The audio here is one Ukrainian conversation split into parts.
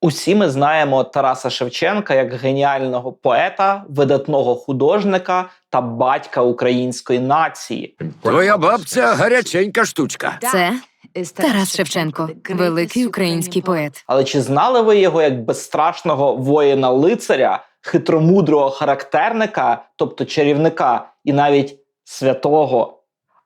Усі ми знаємо Тараса Шевченка як геніального поета, видатного художника та батька української нації. Твоя бабця гаряченька штучка. Це Тарас Шевченко, великий український поет. Але чи знали ви його як безстрашного воїна-лицаря, хитромудрого характерника, тобто чарівника, і навіть святого?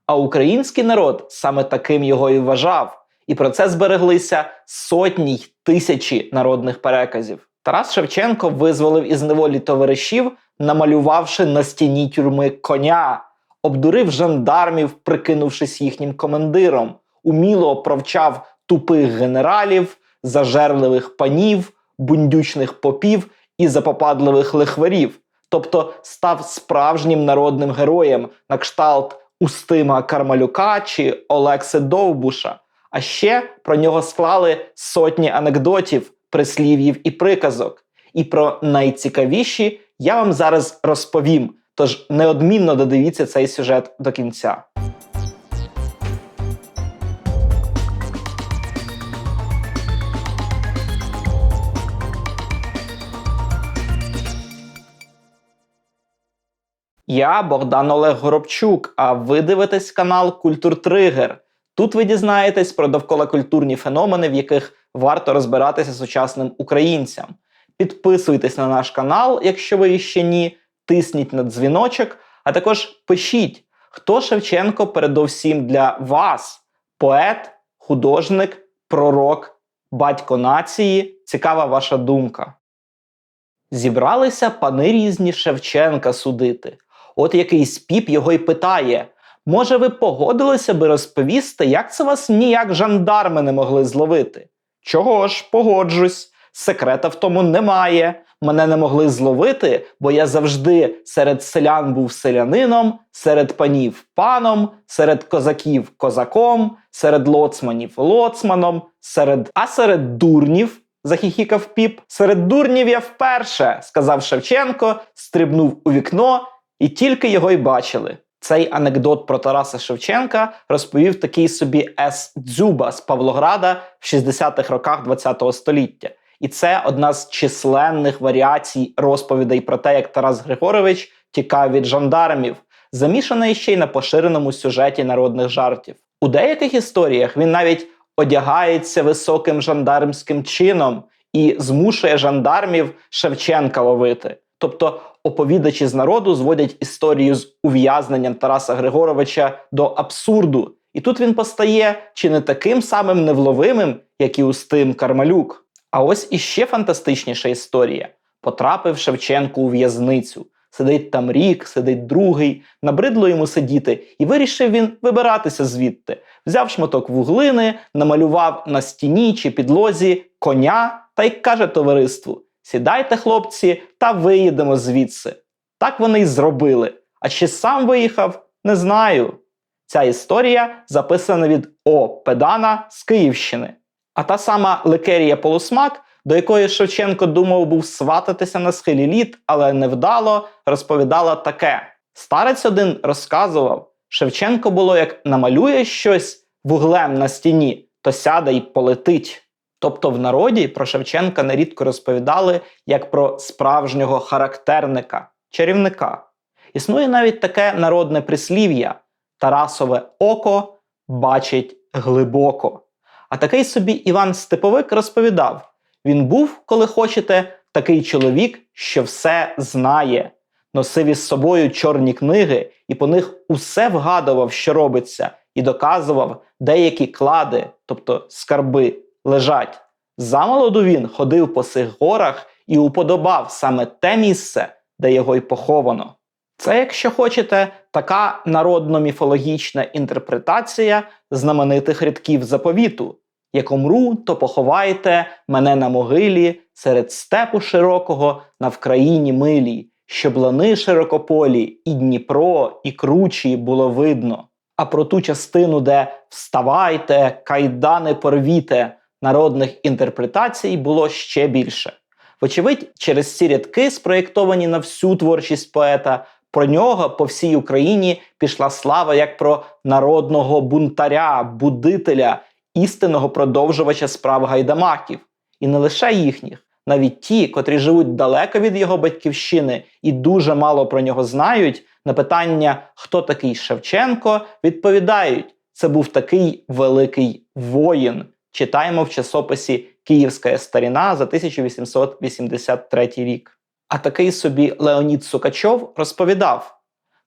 А український народ саме таким його і вважав. І про це збереглися сотні й тисячі народних переказів. Тарас Шевченко визволив із неволі товаришів, намалювавши на стіні тюрми коня, обдурив жандармів, прикинувшись їхнім командиром, уміло провчав тупих генералів, зажерливих панів, бундючних попів і запопадливих лихварів, тобто став справжнім народним героєм на кшталт Устима Кармалюка чи Олекси Довбуша. А ще про нього склали сотні анекдотів, прислів'їв і приказок. І про найцікавіші я вам зараз розповім. Тож неодмінно додивіться цей сюжет до кінця. Я Богдан Олег Горобчук, а ви дивитесь канал Культур Тригер. Тут ви дізнаєтесь про довколакультурні феномени, в яких варто розбиратися сучасним українцям. Підписуйтесь на наш канал, якщо ви ще ні, тисніть на дзвіночок, а також пишіть, хто Шевченко передовсім для вас: поет, художник, пророк, батько нації. Цікава ваша думка. Зібралися пани різні Шевченка судити. От якийсь піп його й питає: може, ви погодилися би розповісти, як це вас ніяк жандарми не могли зловити? Чого ж, погоджусь, секрета в тому немає. Мене не могли зловити, бо я завжди серед селян був селянином, серед панів паном, серед козаків козаком, серед лоцманів лоцманом, серед а серед дурнів. Захіхікав піп. Серед дурнів я вперше, сказав Шевченко, стрибнув у вікно, і тільки його й бачили. Цей анекдот про Тараса Шевченка розповів такий собі С. Дзюба з Павлограда в 60-х роках ХХ століття. І це одна з численних варіацій розповідей про те, як Тарас Григорович тікав від жандармів, замішаний ще й на поширеному сюжеті народних жартів. У деяких історіях він навіть одягається високим жандармським чином і змушує жандармів Шевченка ловити. Тобто оповідачі з народу зводять історію з ув'язненням Тараса Григоровича до абсурду. І тут він постає чи не таким самим невловимим, як і Устим Кармалюк. А ось іще фантастичніша історія: потрапив Шевченко у в'язницю. Сидить там рік, сидить другий, набридло йому сидіти, і вирішив він вибиратися звідти. Взяв шматок вуглини, намалював на стіні чи підлозі коня та й каже товариству: Сідайте, хлопці, та виїдемо звідси. Так вони й зробили. А чи сам виїхав, не знаю. Ця історія записана від О. Педана з Київщини. А та сама Лекерія Полусмак, до якої Шевченко думав був свататися на схилі літ, але невдало, розповідала таке: старець один розказував, Шевченко було як намалює щось вуглем на стіні, то сяде й полетить. Тобто в народі про Шевченка нерідко розповідали як про справжнього характерника, чарівника. Існує навіть таке народне прислів'я: Тарасове око бачить глибоко. А такий собі Іван Степовик розповідав: він був, коли хочете, такий чоловік, що все знає, носив із собою чорні книги і по них усе вгадував, що робиться, і доказував, деякі клади, тобто скарби, лежать. Замолоду він ходив по цих горах і уподобав саме те місце, де його й поховано. Це, якщо хочете, така народно-міфологічна інтерпретація знаменитих рядків заповіту. Як умру, то поховайте мене на могилі серед степу широкого на Вкраїні милій, щоб лани широкополі, і Дніпро, і кручі було видно. А про ту частину, де вставайте, кайдани порвіте, народних інтерпретацій було ще більше. Вочевидь, через ці рядки, спроєктовані на всю творчість поета, про нього по всій Україні пішла слава як про народного бунтаря, будителя, істинного продовжувача справ гайдамаків. і не лише їхніх, навіть ті, котрі живуть далеко від його батьківщини і дуже мало про нього знають, на питання, хто такий Шевченко, відповідають: це був такий великий воїн. Читаємо в часописі Київська старіна за 1883 рік. А такий собі Леонід Сукачов розповідав: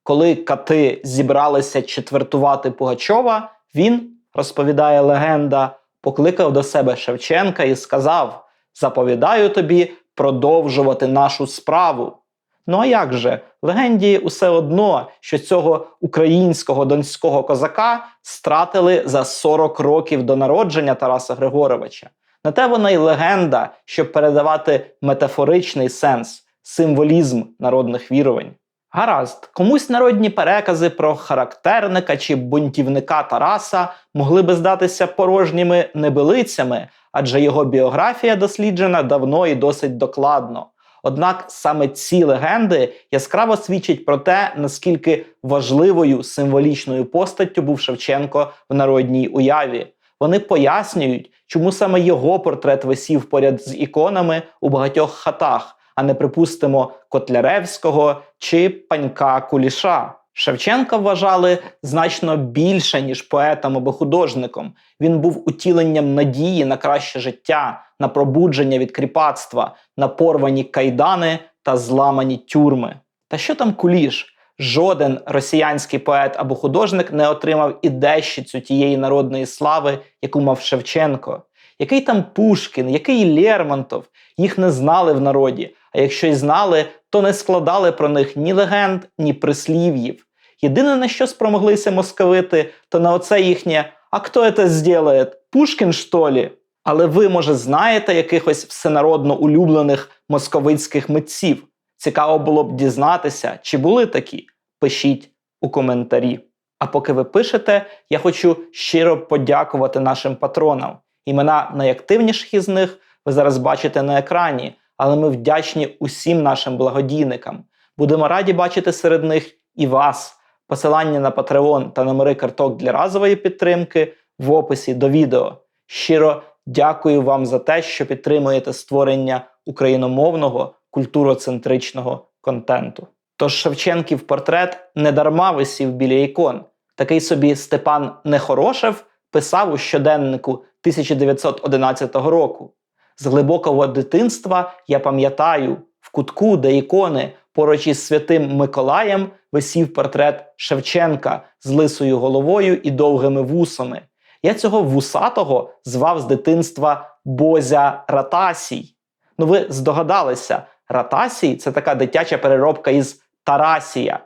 коли кати зібралися четвертувати Пугачова, він, розповідає легенда, покликав до себе Шевченка і сказав: Заповідаю тобі продовжувати нашу справу. Ну а як же? Легенді усе одно, що цього українського донського козака стратили за 40 років до народження Тараса Григоровича. На те вона й легенда, щоб передавати метафоричний сенс, символізм народних вірувань. Гаразд, комусь народні перекази про характерника чи бунтівника Тараса могли би здатися порожніми небилицями, адже його біографія досліджена давно і досить докладно. Однак саме ці легенди яскраво свідчать про те, наскільки важливою символічною постаттю був Шевченко в народній уяві. Вони пояснюють, чому саме його портрет висів поряд з іконами у багатьох хатах, а не припустимо Котляревського чи панька Куліша. Шевченка вважали значно більше, ніж поетом або художником. Він був утіленням надії на краще життя, на пробудження від кріпацтва, на порвані кайдани та зламані тюрми. Та що там куліш? Жоден росіянський поет або художник не отримав і дещицю тієї народної слави, яку мав Шевченко. Який там Пушкін, який Лермонтов, їх не знали в народі, а якщо й знали, то не складали про них ні легенд, ні прислів'їв. Єдине, на що спромоглися московити, то на оце їхнє «А хто це зробить? Пушкін, що лі?» Але ви, може, знаєте якихось всенародно улюблених московицьких митців? Цікаво було б дізнатися, чи були такі. Пишіть у коментарі. А поки ви пишете, я хочу щиро подякувати нашим патронам. Імена найактивніших із них ви зараз бачите на екрані, але ми вдячні усім нашим благодійникам. Будемо раді бачити серед них і вас. Посилання на Patreon та номери карток для разової підтримки в описі до відео. Щиро дякую вам за те, що підтримуєте створення україномовного культуроцентричного контенту. Тож Шевченків портрет недарма висів біля ікон. Такий собі Степан Нехорошев писав у щоденнику 1911 року. З глибокого дитинства я пам'ятаю, в кутку, де ікони поруч із святим Миколаєм висів портрет Шевченка з лисою головою і довгими вусами. Я цього вусатого звав з дитинства Бозя Ратасій. Ну, ви здогадалися, Ратасій це така дитяча переробка із Тарасія.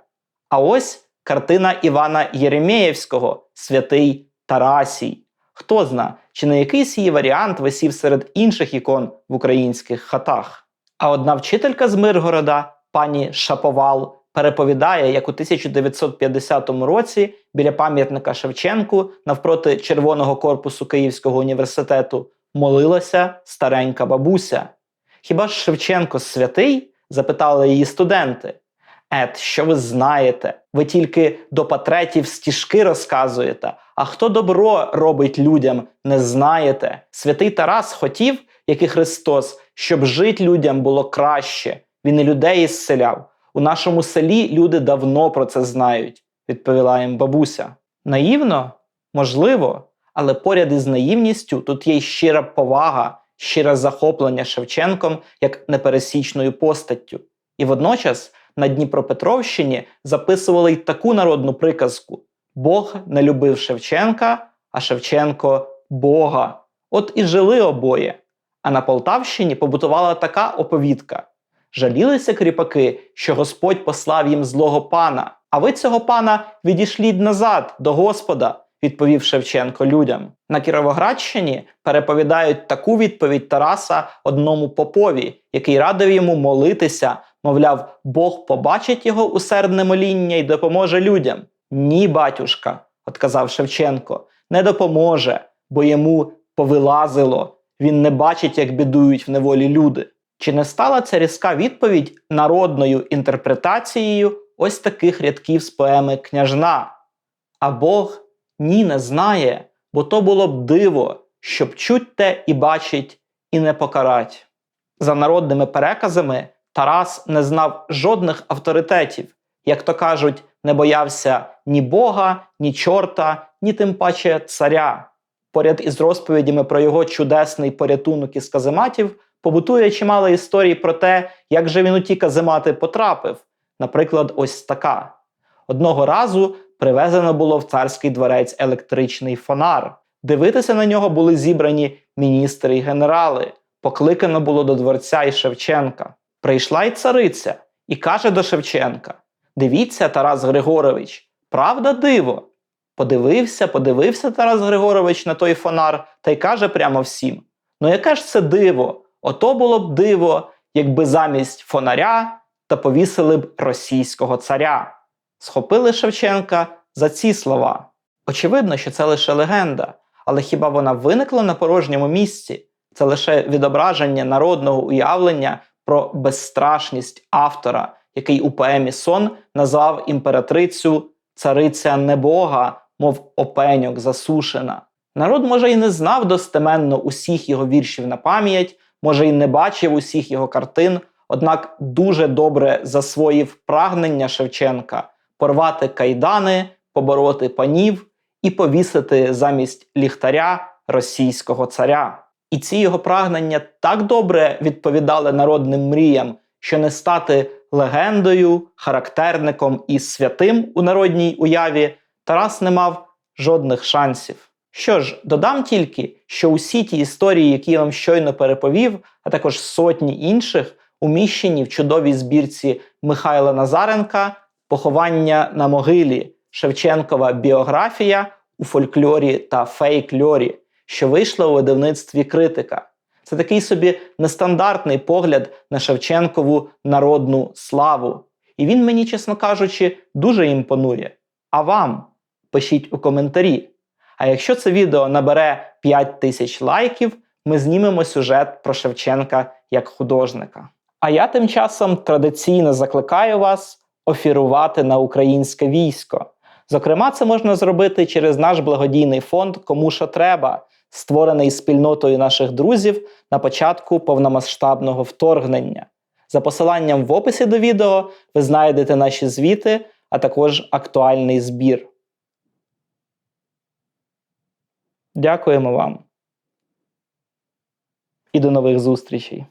А ось картина Івана Єремєєвського Святий Тарасій. Хто зна, чи не якийсь її варіант висів серед інших ікон в українських хатах. А одна вчителька з Миргорода, пані Шаповал, переповідає, як у 1950 році біля пам'ятника Шевченку навпроти червоного корпусу Київського університету молилася старенька бабуся. Хіба ж Шевченко святий? запитали її студенти. Ет, що ви знаєте? Ви тільки до патретів стіжки розказуєте, а хто добро робить людям, не знаєте. Святий Тарас хотів, як і Христос, щоб жити людям було краще. Він і людей ісцеляв. У нашому селі люди давно про це знають, відповіла їм бабуся. Наївно? Можливо, але поряд із наївністю тут є й щира повага, щире захоплення Шевченком як непересічною постаттю. І водночас на Дніпропетровщині записували й таку народну приказку: Бог не любив Шевченка, а Шевченко Бога. От і жили обоє. А на Полтавщині побутувала така оповідка: жалілися кріпаки, що Господь послав їм злого пана. А ви цього пана відійшліть назад до Господа, відповів Шевченко людям. На Кіровоградщині переповідають таку відповідь Тараса одному попові, який радив йому молитися, мовляв, Бог побачить його усердне моління і допоможе людям. Ні, батюшка, отказав Шевченко, не допоможе, бо йому повилазило. Він не бачить, як бідують в неволі люди. Чи не стала ця різка відповідь народною інтерпретацією ось таких рядків з поеми Княжна? А Бог ні не знає, бо то було б диво, щоб чуть те і бачить і не покарать. За народними переказами Тарас не знав жодних авторитетів, як то кажуть, не боявся ні Бога, ні чорта, ні тим паче царя. Поряд із розповідями про його чудесний порятунок із казематів побутує чимало історій про те, як же він у ті каземати потрапив. Наприклад, ось така. Одного разу привезено було в царський дворець електричний фонар. Дивитися на нього були зібрані міністри й генерали. Покликано було до дворця і Шевченка. Прийшла й цариця і каже до Шевченка: Дивіться, Тарас Григорович, правда диво? Подивився, подивився Тарас Григорович на той фонар та й каже прямо всім: Ну яке ж це диво? Ото було б диво, якби замість фонаря та повісили б російського царя. Схопили Шевченка за ці слова. Очевидно, що це лише легенда, але хіба вона виникла на порожньому місці? Це лише відображення народного уявлення про безстрашність автора, який у поемі Сон назвав імператрицю цариця небога, мов опеньок засушена. Народ, може, і не знав достеменно усіх його віршів на пам'ять, може, і не бачив усіх його картин, однак дуже добре засвоїв прагнення Шевченка порвати кайдани, побороти панів і повісити замість ліхтаря російського царя. І ці його прагнення так добре відповідали народним мріям, що не стати легендою, характерником і святим у народній уяві Тарас не мав жодних шансів. Що ж, додам тільки, що усі ті історії, які я вам щойно переповів, а також сотні інших, уміщені в чудовій збірці Михайла Назаренка Поховання на могилі Шевченкова біографія у фольклорі та фейклорі, що вийшла у видавництві критика. Це такий собі нестандартний погляд на Шевченкову народну славу. І він мені, чесно кажучи, дуже імпонує. А вам пишіть у коментарі. А якщо це відео набере 5 тисяч лайків, ми знімемо сюжет про Шевченка як художника. А я тим часом традиційно закликаю вас офірувати на українське військо. Зокрема, це можна зробити через наш благодійний фонд Кому що треба, створений спільнотою наших друзів на початку повномасштабного вторгнення. За посиланням в описі до відео ви знайдете наші звіти, а також актуальний збір. Дякуємо вам. І до нових зустрічей!